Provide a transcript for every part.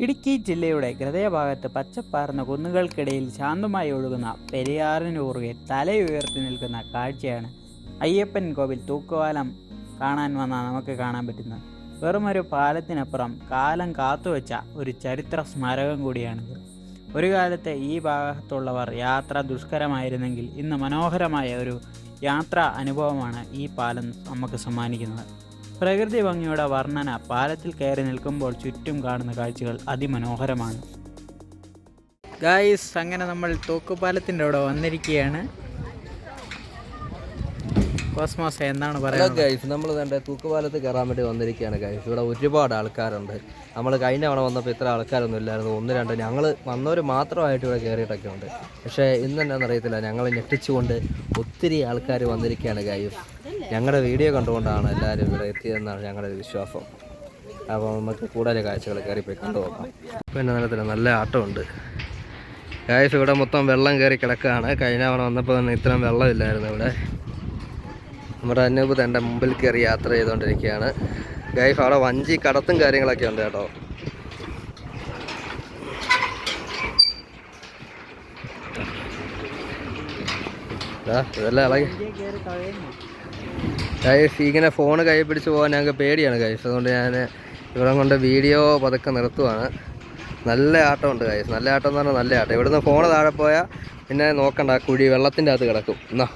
ഇടുക്കി ജില്ലയുടെ ഹൃദയഭാഗത്ത് പച്ചപ്പാർന്ന കുന്നുകൾക്കിടയിൽ ശാന്തമായി ഒഴുകുന്ന പെരിയാറിന് കുറുകെ തലയുയർത്തി നിൽക്കുന്ന കാഴ്ചയാണ് അയ്യപ്പൻ കോവിൽ തൂക്കുവാലം കാണാൻ വന്നാൽ നമുക്ക് കാണാൻ പറ്റുന്നത്. വെറുമൊരു പാലത്തിനപ്പുറം കാലം കാത്തുവെച്ച ഒരു ചരിത്ര സ്മാരകം കൂടിയാണിത്. ഒരു കാലത്ത് ഈ ഭാഗത്തുള്ളവർ യാത്ര ദുഷ്കരമായിരുന്നെങ്കിൽ ഇന്ന് മനോഹരമായ ഒരു യാത്രാ അനുഭവമാണ് ഈ പാലം നമുക്ക് സമ്മാനിക്കുന്നത്. പ്രകൃതി ഭംഗിയുടെ വർണന പാലത്തിൽ കയറി നിൽക്കുമ്പോൾ ചുറ്റും കാണുന്ന കാഴ്ചകൾ അതിമനോഹരമാണ്. ഗായ്സ് അങ്ങനെ നമ്മൾ തൂക്കുപാലത്തിന്റെ അവിടെ വന്നിരിക്കുകയാണ്. കോസ്മോസ് എന്താണ് പറയുന്നത്. ഗൈസ് നമ്മൾ കണ്ട തൂക്കുപാലത്ത് കയറാൻ വേണ്ടി വന്നിരിക്കുകയാണ് ഗൈസ് ഇവിടെ ഒരുപാട് ആൾക്കാരുണ്ട്. നമ്മൾ കഴിഞ്ഞ തവണ വന്നപ്പോൾ ഇത്ര ആൾക്കാരൊന്നും ഇല്ലായിരുന്നു. ഒന്ന് രണ്ട് ഞങ്ങൾ വന്നവർ മാത്രമായിട്ട് ഇവിടെ കയറിയിട്ടൊക്കെ ഉണ്ട്. പക്ഷേ ഇന്ന് അറിയത്തില്ല ഞങ്ങൾ ഞെട്ടിച്ചുകൊണ്ട് ഒത്തിരി ആൾക്കാർ വന്നിരിക്കുകയാണ് ഗൈസ് ഞങ്ങളുടെ വീഡിയോ കണ്ടുകൊണ്ടാണ് എല്ലാവരും ഇവിടെ എത്തിയതെന്നാണ് ഞങ്ങളുടെ വിശ്വാസം. അപ്പോൾ നമുക്ക് കൂടുതൽ കാഴ്ചകൾ കയറിപ്പോയി കണ്ടു നോക്കാം എന്റെ നിലത്തിൽ നല്ല ആട്ടമുണ്ട്. ഗായസ് ഇവിടെ മൊത്തം വെള്ളം കയറി കിടക്കുകയാണ്. കഴിഞ്ഞ തവണ വന്നപ്പോൾ തന്നെ ഇത്രയും വെള്ളമില്ലായിരുന്നു ഇവിടെ. നമ്മുടെ അനൂപ് തന്റെ മുമ്പിൽ കയറി യാത്ര ചെയ്തുകൊണ്ടിരിക്കുകയാണ്. ഗൈഫ് അവിടെ വഞ്ചി കടത്തും കാര്യങ്ങളൊക്കെ ഉണ്ട് കേട്ടോ. ഇതെല്ലാം ഇളകി. ഗൈഫ് ഇങ്ങനെ ഫോൺ കൈ പിടിച്ച് പോകാൻ ഞങ്ങൾക്ക് പേടിയാണ് ഗൈഫ് അതുകൊണ്ട് ഞാൻ ഇവിടെ കൊണ്ട് വീഡിയോ പതുക്കെ നിർത്തുവാണ്. നല്ല ആട്ടമുണ്ട് ഗൈഫ് നല്ല ആട്ടം എന്ന് പറഞ്ഞാൽ നല്ല ആട്ടം. ഇവിടുന്ന് ഫോൺ താഴെ പോയാൽ പിന്നെ നോക്കണ്ട കുഴി വെള്ളത്തിന്റെ അകത്ത് കിടക്കും. എന്നാ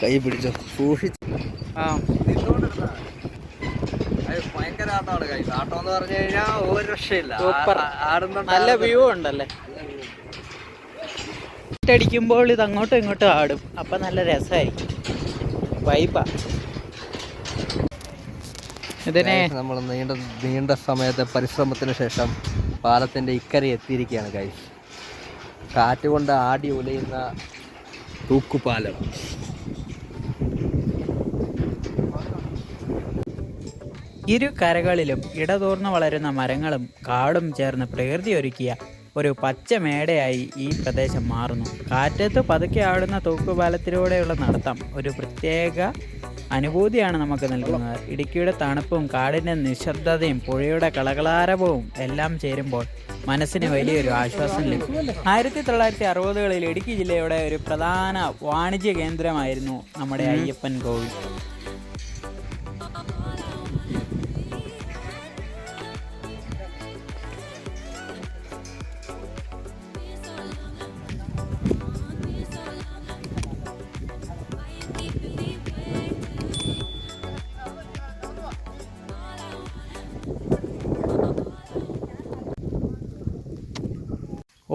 കൈ പിടിച്ചു സൂക്ഷിച്ച്. ആ ഭയങ്കര ആട്ടമാണ് ഗൈസ് ആട്ടം എന്ന് പറഞ്ഞു കഴിഞ്ഞാൽ ഒരു രക്ഷയില്ല. നല്ല വ്യൂ ഉണ്ടല്ലേ? അടിക്കുമ്പോൾ ഇത് അങ്ങോട്ടും ഇങ്ങോട്ടും ആടും. അപ്പം നല്ല രസമായിരിക്കും വൈബാ ഇതിനെ നമ്മൾ നീണ്ട നീണ്ട സമയത്തെ പരിശ്രമത്തിന് ശേഷം പാലത്തിന്റെ ഇക്കരെ എത്തിയിരിക്കുകയാണ് കൈ കാറ്റ് കൊണ്ട് ആടി ഉലയുന്ന തൂക്കുപാലം. ഇരു കരകളിലും ഇടതൂർന്ന് വളരുന്ന മരങ്ങളും കാടും ചേർന്ന് പ്രകൃതി ഒരുക്കിയ ഒരു പച്ച മേടയായി ഈ പ്രദേശം മാറുന്നു. കാറ്റത്ത് പതുക്കെ ആടുന്ന തൂക്കുപാലത്തിലൂടെയുള്ള നടത്തം ഒരു പ്രത്യേക അനുഭൂതിയാണ് നമുക്ക് നൽകുന്നത്. ഇടുക്കിയുടെ തണുപ്പും കാടിന്റെ നിശബ്ദതയും പുഴയുടെ കളകളാരവവും എല്ലാം ചേരുമ്പോൾ മനസ്സിന് വലിയൊരു ആശ്വാസം ലഭിക്കും. ആയിരത്തി തൊള്ളായിരത്തി അറുപതുകളിൽ ഇടുക്കി ജില്ലയുടെ ഒരു പ്രധാന വാണിജ്യ കേന്ദ്രമായിരുന്നു നമ്മുടെ അയ്യപ്പൻ കോവിൽ.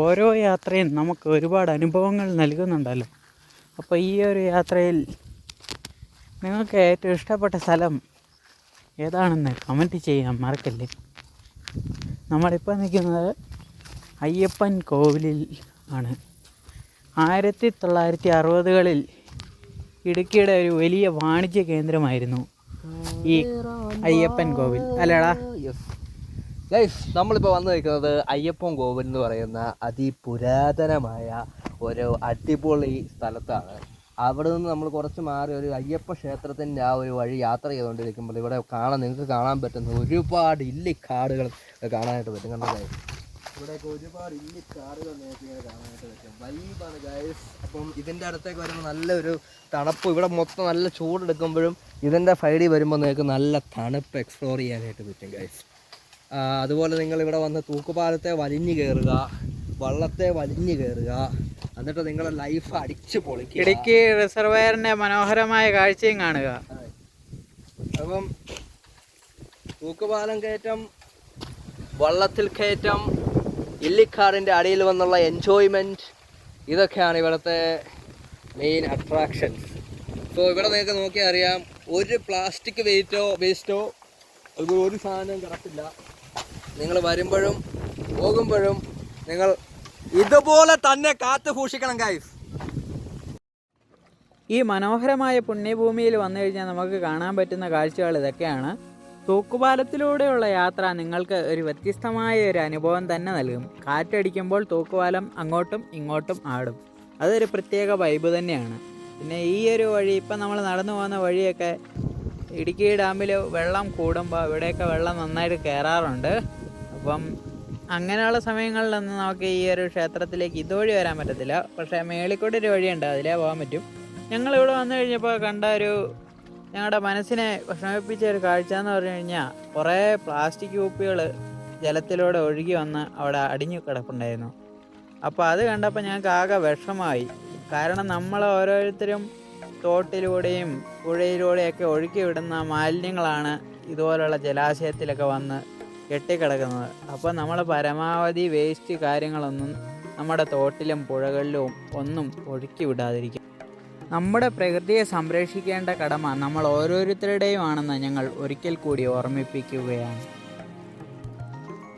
ഓരോ യാത്രയും നമുക്ക് ഒരുപാട് അനുഭവങ്ങൾ നൽകുന്നുണ്ടല്ലോ. അപ്പോൾ ഈ ഒരു യാത്രയിൽ നിങ്ങൾക്ക് ഏറ്റവും ഇഷ്ടപ്പെട്ട സ്ഥലം ഏതാണെന്ന് കമന്റ് ചെയ്യാൻ മറക്കല്ലേ? നമ്മളിപ്പോൾ നിൽക്കുന്നത് അയ്യപ്പൻ കോവിലിൽ ആണ്. ആയിരത്തി തൊള്ളായിരത്തി അറുപതുകളിൽ ഇടുക്കിയുടെ ഒരു വലിയ വാണിജ്യ കേന്ദ്രമായിരുന്നു ഈ അയ്യപ്പൻ കോവിൽ. അല്ലടാ? ഗൈസ് നമ്മളിപ്പോൾ വന്നു നിൽക്കുന്നത് അയ്യപ്പൻ കോവിൽ എന്ന് പറയുന്ന അതിപുരാതനമായ ഒരു അടിപൊളി സ്ഥലത്താണ്. അവിടെ നിന്ന് നമ്മൾ കുറച്ച് മാറി ഒരു അയ്യപ്പ ക്ഷേത്രത്തിന്റെ ആ ഒരു വഴി യാത്ര ചെയ്തുകൊണ്ടിരിക്കുമ്പോൾ ഇവിടെ കാണാൻ നിങ്ങൾക്ക് കാണാൻ പറ്റുന്ന ഒരുപാട് ഇല്ലി ഇല്ലിക്കാടുകൾ കാണാനായിട്ട് പറ്റും. കണ്ടോ ഗൈസ് ഇവിടെയൊക്കെ ഒരുപാട് ഇല്ലിക്കാടുകൾ നിങ്ങൾക്ക് ഇങ്ങനെ കാണാനായിട്ട് പറ്റും. വൈബാണ് ഗൈസ് അപ്പം ഇതിന്റെ അടുത്തേക്ക് വരുമ്പോൾ നല്ലൊരു തണുപ്പ്. ഇവിടെ മൊത്തം നല്ല ചൂടെടുക്കുമ്പോഴും ഇതിന്റെ ഫൈഡി വരുമ്പോൾ നിങ്ങൾക്ക് നല്ല തണുപ്പ് എക്സ്പ്ലോർ ചെയ്യാനായിട്ട് പറ്റും ഗൈസ് അതുപോലെ നിങ്ങൾ ഇവിടെ വന്ന് തൂക്കുപാലത്തെ വലിഞ്ഞു കയറുക വള്ളത്തെ വലിഞ്ഞു കയറുക എന്നിട്ട് നിങ്ങളുടെ ലൈഫ് അടിച്ചു പൊളിക്കുക. ഇടുക്കി റിസർവയറിന്റെ മനോഹരമായ കാഴ്ചയും കാണുക. അപ്പം തൂക്കുപാലം കയറ്റം വള്ളത്തിൽ കയറ്റം ഇല്ലിക്കാടിന്റെ അടിയിൽ വന്നുള്ള എൻജോയ്മെന്റ് ഇതൊക്കെയാണ് ഇവിടുത്തെ മെയിൻ അട്രാക്ഷൻസ് സോ ഇവിടെ നിങ്ങൾക്ക് നോക്കിയാൽ അറിയാം ഒരു പ്ലാസ്റ്റിക് വേറ്റോ വേസ്റ്റോ അതുപോലെ ഒരു സാധനം കിടപ്പില്ല. നിങ്ങൾ വരുമ്പോഴും പോകുമ്പോഴും നിങ്ങൾ ഇതുപോലെ തന്നെ കാത്തു സൂക്ഷിക്കണം ഗൈസ് ഈ മനോഹരമായ പുണ്യഭൂമിയിൽ വന്നു കഴിഞ്ഞാൽ നമുക്ക് കാണാൻ പറ്റുന്ന കാഴ്ചകൾ ഇതൊക്കെയാണ്. തൂക്കുപാലത്തിലൂടെയുള്ള യാത്ര നിങ്ങൾക്ക് ഒരു വ്യത്യസ്തമായ ഒരു അനുഭവം തന്നെ നൽകും. കാറ്റടിക്കുമ്പോൾ തൂക്കുപാലം അങ്ങോട്ടും ഇങ്ങോട്ടും ആടും. അതൊരു പ്രത്യേക വൈബ് തന്നെയാണ്. പിന്നെ ഈ ഒരു വഴി ഇപ്പം നമ്മൾ നടന്നു പോകുന്ന വഴിയൊക്കെ ഇടുക്കി ഡാമിൽ വെള്ളം കൂടുമ്പോൾ ഇവിടെയൊക്കെ വെള്ളം നന്നായിട്ട് കയറാറുണ്ട് അപ്പം അങ്ങനെയുള്ള സമയങ്ങളിലൊന്നും നമുക്ക് ഈ ഒരു ക്ഷേത്രത്തിലേക്ക് ഇതുവഴി വരാൻ പറ്റത്തില്ല. പക്ഷേ മേളിക്കൂടെ ഒരു വഴിയുണ്ട് അതിലേ പോകാൻ പറ്റും. ഞങ്ങൾ ഇവിടെ വന്നു കഴിഞ്ഞപ്പോൾ കണ്ട ഒരു ഞങ്ങളുടെ മനസ്സിനെ വിഷമിപ്പിച്ച ഒരു കാഴ്ച എന്ന് പറഞ്ഞു കഴിഞ്ഞാൽ കുറേ പ്ലാസ്റ്റിക് കുപ്പികൾ ജലത്തിലൂടെ ഒഴുകി വന്ന് അവിടെ അടിഞ്ഞു കിടപ്പുണ്ടായിരുന്നു. അപ്പോൾ അത് കണ്ടപ്പോൾ ഞങ്ങൾക്ക് ആകെ വിഷമമായി കാരണം നമ്മൾ ഓരോരുത്തരും തോട്ടിലൂടെയും പുഴയിലൂടെയൊക്കെ ഒഴുക്കി വിടുന്ന മാലിന്യങ്ങളാണ് ഇതുപോലുള്ള ജലാശയത്തിലൊക്കെ വന്ന് കെട്ടിക്കിടക്കുന്നത്. അപ്പോൾ നമ്മൾ പരമാവധി വേസ്റ്റ് കാര്യങ്ങളൊന്നും നമ്മുടെ തോട്ടിലും പുഴകളിലും ഒന്നും ഒഴുക്കി വിടാതിരിക്കും. നമ്മുടെ പ്രകൃതിയെ സംരക്ഷിക്കേണ്ട കടമ നമ്മൾ ഓരോരുത്തരുടെയും ആണെന്ന് ഞങ്ങൾ ഒരിക്കൽ കൂടി ഓർമ്മിപ്പിക്കുകയാണ്.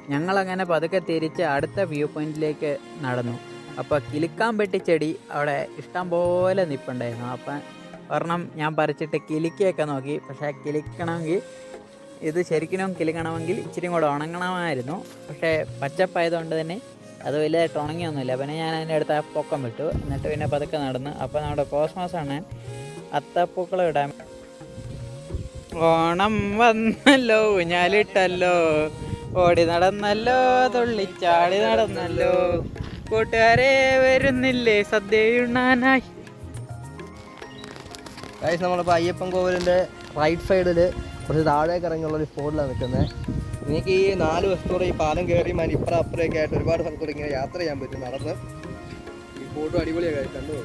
ഞങ്ങളങ്ങനെ പതുക്കെ തിരിച്ച് അടുത്ത വ്യൂ പോയിന്റിലേക്ക് നടന്നു. അപ്പോൾ കിലുക്കാൻ ചെടി അവിടെ ഇഷ്ടം പോലെ നിൽപ്പുണ്ടായിരുന്നു അപ്പം ഒരെണ്ണം ഞാൻ പറിച്ചിട്ട് കിലുക്കിയൊക്കെ നോക്കി. പക്ഷേ കിളിക്കണമെങ്കിൽ ഇത് ശരിക്കും കിലുക്കണമെങ്കിൽ ഇച്ചിരി കൂടെ ഉണങ്ങണമായിരുന്നു. പക്ഷേ പച്ചപ്പായതുകൊണ്ട് തന്നെ അത് വലുതായിട്ട് ഉണങ്ങിയൊന്നുമില്ല. പിന്നെ ഞാൻ അതിന്റെ അടുത്ത് ആ പൊക്കം വിട്ടു. എന്നിട്ട് പിന്നെ പതുക്കെ നടന്ന്. അപ്പോൾ നമ്മുടെ കോസ്മോസ് ആണ് അത്തപ്പൂക്കളം ഇടാൻ ഓണം വന്നല്ലോ ഊഞ്ഞാലിട്ടല്ലോ ഓടി നടന്നല്ലോ തുള്ളിച്ചാടി നടന്നല്ലോ. കൂട്ടുകാരെ വരുന്നില്ലേ സദ്യയുണ്ണാനായി. നമ്മൾ നമ്മളിപ്പോൾ അയ്യപ്പൻ കോവിലിന്റെ റൈറ്റ് സൈഡിൽ കുറച്ച് താഴേക്ക് ഇറങ്ങിയുള്ള ഒരു സ്പോട്ടിലാണ് നിൽക്കുന്നത്. നിങ്ങൾക്ക് ഈ നാല് വശത്തൂടെ ഈ പാലം കയറി മതി ഇപ്പുറം അപ്പുറമൊക്കെ ആയിട്ട് ഒരുപാട് സ്ഥലത്തോടെ ഇങ്ങനെ യാത്ര ചെയ്യാൻ പറ്റും നടന്ന്. ഈ ഫോട്ടോ അടിപൊളിയായി കണ്ടു?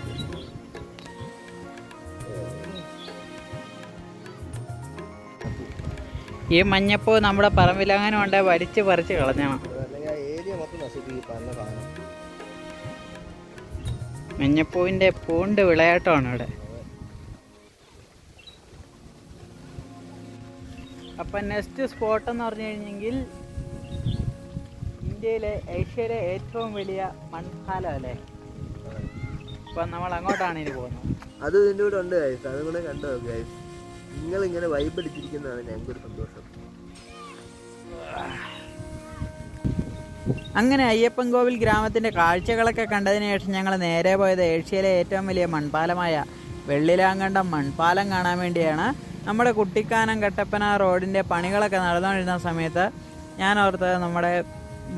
ഈ മഞ്ഞപ്പൂ നമ്മുടെ പറമ്പിലങ്ങനെ ഉണ്ട് വലിച്ചു പറിച്ച് കളഞ്ഞണം മഞ്ഞപ്പൂവിന്റെ പൂണ്ട് വിളയാട്ടമാണ് ഇവിടെ. അപ്പം നെക്സ്റ്റ് സ്പോട്ട് എന്ന് പറഞ്ഞു കഴിഞ്ഞെങ്കിൽ ഇന്ത്യയിലെ ഏഷ്യയിലെ ഏറ്റവും വലിയ മൺപാലം അല്ലേ? അപ്പം നമ്മൾ അങ്ങോട്ടാണ് ഇനി പോകുന്നത്. അത് ഇതിന്റെ കൂടെ ഉണ്ട് ഗൈസ് അതും കൂടെ കണ്ടു നോക്ക് ഗൈസ് നിങ്ങൾ ഇങ്ങനെ വൈബ് അടിച്ചിരിക്കുന്നതാണ് ഞങ്ങൾക്കൊരു സന്തോഷം. അങ്ങനെ അയ്യപ്പൻ കോവിൽ ഗ്രാമത്തിന്റെ കാഴ്ചകളൊക്കെ കണ്ടതിന് ശേഷം ഞങ്ങൾ നേരെ പോയത് ഏഷ്യയിലെ ഏറ്റവും വലിയ മൺപാലമായ വെള്ളിലാങ്കണ്ടം മൺപാലം കാണാൻ വേണ്ടിയാണ്. നമ്മുടെ കുട്ടിക്കാനം കട്ടപ്പന റോഡിന്റെ പണികളൊക്കെ നടന്നുകൊണ്ടിരുന്ന സമയത്ത് ഞാൻ ഓർത്തത് നമ്മുടെ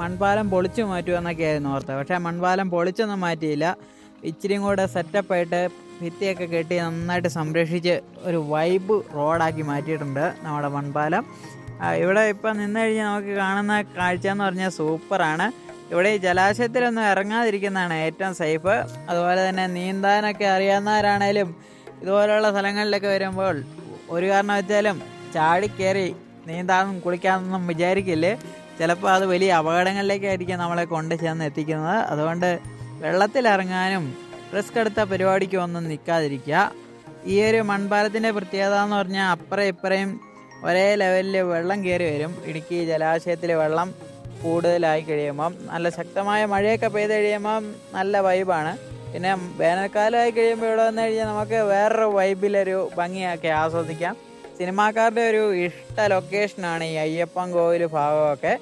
മൺപാലം പൊളിച്ചു മാറ്റുമെന്നൊക്കെയായിരുന്നു ഓർത്തത്. പക്ഷേ മൺപാലം പൊളിച്ചൊന്നും മാറ്റിയില്ല. ഇച്ചിരിയും കൂടെ സെറ്റപ്പായിട്ട് ഭിത്തിയൊക്കെ കെട്ടി നന്നായിട്ട് സംരക്ഷിച്ച് ഒരു വൈബ് റോഡാക്കി മാറ്റിയിട്ടുണ്ട് നമ്മുടെ മൺപാലം. ഇവിടെ ഇപ്പം നിന്ന് കഴിഞ്ഞാൽ നമുക്ക് കാണുന്ന കാഴ്ച എന്ന് പറഞ്ഞാൽ സൂപ്പറാണ്. ഇവിടെ ഈ ജലാശയത്തിലൊന്നും ഇറങ്ങാതിരിക്കുന്നതാണ് ഏറ്റവും സേഫ് അതുപോലെ തന്നെ നീന്താനൊക്കെ അറിയാവുന്നവരാണേലും ഇതുപോലെയുള്ള സ്ഥലങ്ങളിലൊക്കെ വരുമ്പോൾ ഒരു കാരണം കാരണവച്ചാലും ചാടിക്കയറി നീന്താനും കുളിക്കാനൊന്നും വിചാരിക്കില്ലേ. ചിലപ്പോൾ അത് വലിയ അപകടങ്ങളിലേക്കായിരിക്കും നമ്മളെ കൊണ്ട് ചെന്ന് എത്തിക്കുന്നത്. അതുകൊണ്ട് വെള്ളത്തിലിറങ്ങാനും റിസ്ക് എടുത്ത പരിപാടിക്ക് ഒന്നും നിൽക്കാതിരിക്കുക. ഈ ഒരു മൺപാലത്തിന്റെ പ്രത്യേകത എന്ന് പറഞ്ഞാൽ അപ്പുറം ഇപ്പുറയും ഒരേ ലെവലിൽ വെള്ളം കയറി വരും. ഇടുക്കി ജലാശയത്തിലെ വെള്ളം കൂടുതലായി കഴിയുമ്പം നല്ല ശക്തമായ മഴയൊക്കെ പെയ്ത് കഴിയുമ്പം നല്ല വൈബാണ് പിന്നെ വേനൽക്കാലമായി കഴിയുമ്പോൾ ഇവിടെ വന്നു കഴിഞ്ഞാൽ നമുക്ക് വേറൊരു വൈബിലൊരു ഭംഗിയൊക്കെ ആസ്വദിക്കാം. സിനിമാക്കാരുടെ ഒരു ഇഷ്ട ലൊക്കേഷനാണ് ഈ അയ്യപ്പൻ കോവിൽ ഭാഗമൊക്കെ.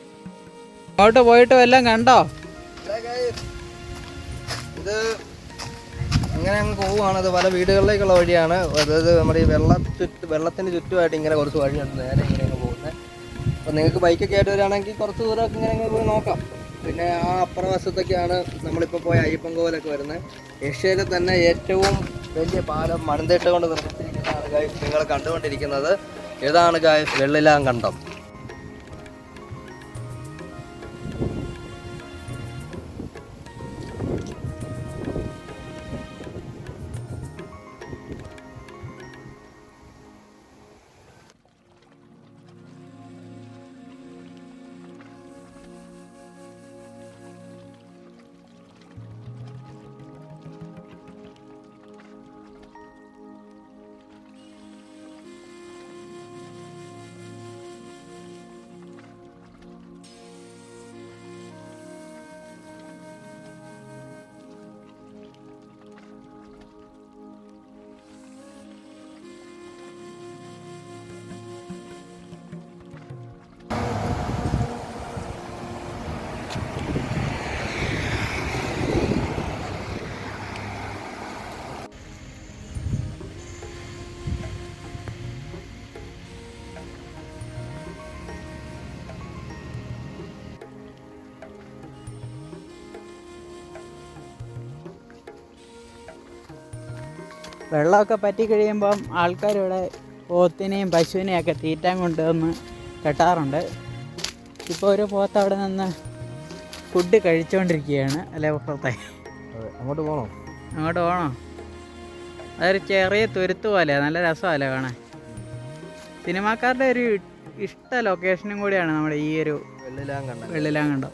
അങ്ങോട്ട് പോയിട്ട് വല്ലതും കണ്ടോ? ഇത് ഇങ്ങനെ അങ്ങ് പോവുകയാണ്. അത് പല വീടുകളിലേക്കുള്ള വഴിയാണ്. അതായത് നമ്മുടെ ഈ വെള്ള ചുറ്റ് വെള്ളത്തിന്റെ ചുറ്റുമായിട്ട് ഇങ്ങനെ കുറച്ച് വഴിയുണ്ട്. നേരെ ഇങ്ങനെ പോകുന്നത്. അപ്പോൾ നിങ്ങൾക്ക് ബൈക്കൊക്കെ ആയിട്ട് വരികയാണെങ്കിൽ കുറച്ച് ദൂരമൊക്കെ ഇങ്ങനെ പോയി നോക്കാം. പിന്നെ ആ അപ്പുറവശത്തൊക്കെയാണ് നമ്മളിപ്പോൾ പോയ അയ്യപ്പൻ കോവിലൊക്കെ വരുന്നത്. ഏഷ്യയിലെ തന്നെ ഏറ്റവും വലിയ പാലം മണന്തേട്ട് കൊണ്ട് നിർമ്മിച്ചിരിക്കുന്നതാണ് ഗായ്സ് നിങ്ങൾ കണ്ടുകൊണ്ടിരിക്കുന്നത്. ഇതാണ് ഗായ്സ് വെള്ളിലാം കണ്ടം വെള്ളമൊക്കെ പറ്റി കഴിയുമ്പം ആൾക്കാരിവിടെ പോത്തിനെയും പശുവിനെയും ഒക്കെ തീറ്റാൻ കൊണ്ടുവന്ന് കെട്ടാറുണ്ട്. ഇപ്പോൾ ഒരു പോത്ത് അവിടെ നിന്ന് ഫുഡ് കഴിച്ചുകൊണ്ടിരിക്കുകയാണ് അല്ലേ പുറത്തെ അങ്ങോട്ട് പോകണോ അങ്ങോട്ട് പോകണോ അതൊരു ചെറിയ തുരുത്ത് പോലെ നല്ല രസമല്ലേ കാണാൻ? സിനിമാക്കാരുടെ ഒരു ഇഷ്ട ലൊക്കേഷനും കൂടിയാണ് നമ്മുടെ ഈ ഒരു വെള്ളിലാങ്കണ്ടം കണ്ട വെള്ളിലാങ്കണ്ടം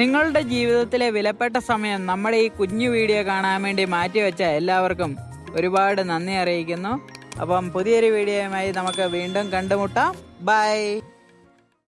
നിങ്ങളുടെ ജീവിതത്തിലെ വിലപ്പെട്ട സമയം നമ്മുടെ ഈ കുഞ്ഞു വീഡിയോ കാണാൻ വേണ്ടി മാറ്റിവെച്ച എല്ലാവർക്കും ഒരുപാട് നന്ദി അറിയിക്കുന്നു. അപ്പം പുതിയൊരു വീഡിയോയുമായി നമുക്ക് വീണ്ടും കണ്ടുമുട്ടാം. ബൈ.